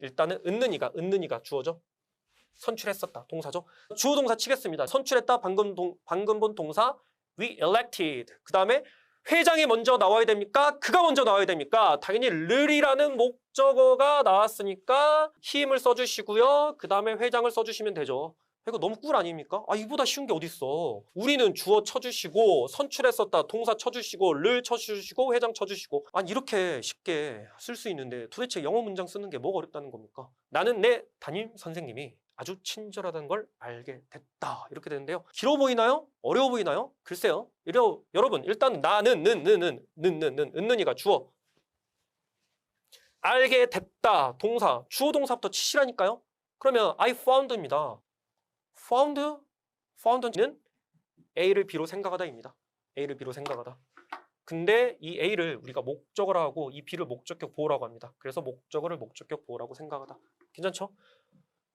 일단은 은는이가 은는이가 주어죠. 선출했었다 동사죠. 주어 동사 치겠습니다. 선출했다 방금 동 방금 본 동사 we elected. 그 다음에 회장이 먼저 나와야 됩니까? 그가 먼저 나와야 됩니까? 당연히 르이라는 목적어가 나왔으니까 힘을 써주시고요. 그 다음에 회장을 써주시면 되죠. 이거 너무 꿀 아닙니까? 아 이보다 쉬운 게 어딨어. 우리는 주어 쳐주시고 선출했었다 동사 쳐주시고 를 쳐주시고 회장 쳐주시고 아니 이렇게 쉽게 쓸 수 있는데 도대체 영어 문장 쓰는 게 뭐가 어렵다는 겁니까? 나는 내 담임 선생님이 아주 친절하다는 걸 알게 됐다. 이렇게 되는데요. 길어 보이나요? 어려워 보이나요? 글쎄요. 이려, 여러분, 일단 나는, 는, 는, 는, 는, 는, 는, 은는이가 주어. 알게 됐다. 동사. 주어 동사부터 치시라니까요. 그러면 I found입니다. Found, found는 A를 B로 생각하다입니다. A를 B로 생각하다. 근데 이 A를 우리가 목적어라 하고 이 B를 목적격 보호라고 합니다. 그래서 목적어를 목적격 보호라고 생각하다. 괜찮죠?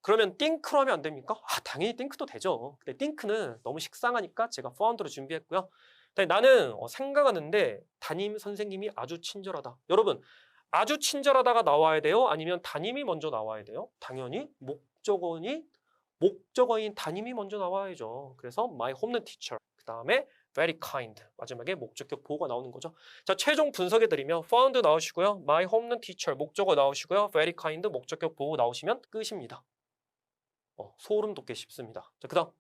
그러면 think로 하면 안 됩니까? 아, 당연히 think도 되죠. 근데 think는 너무 식상하니까 제가 found로 준비했고요. 나는 어, 생각하는데 담임 선생님이 아주 친절하다. 여러분, 아주 친절하다가 나와야 돼요? 아니면 담임이 먼저 나와야 돼요? 당연히 목적어니 목적어인 담임이 먼저 나와야죠. 그래서 my home teacher. 그 다음에 very kind. 마지막에 목적격 보호가 나오는 거죠. 자, 최종 분석해 드리면 found 나오시고요. my home teacher 목적어 나오시고요. very kind 목적격 보호 나오시면 끝입니다. 어, 소름 돋게 쉽습니다. 자, 그다음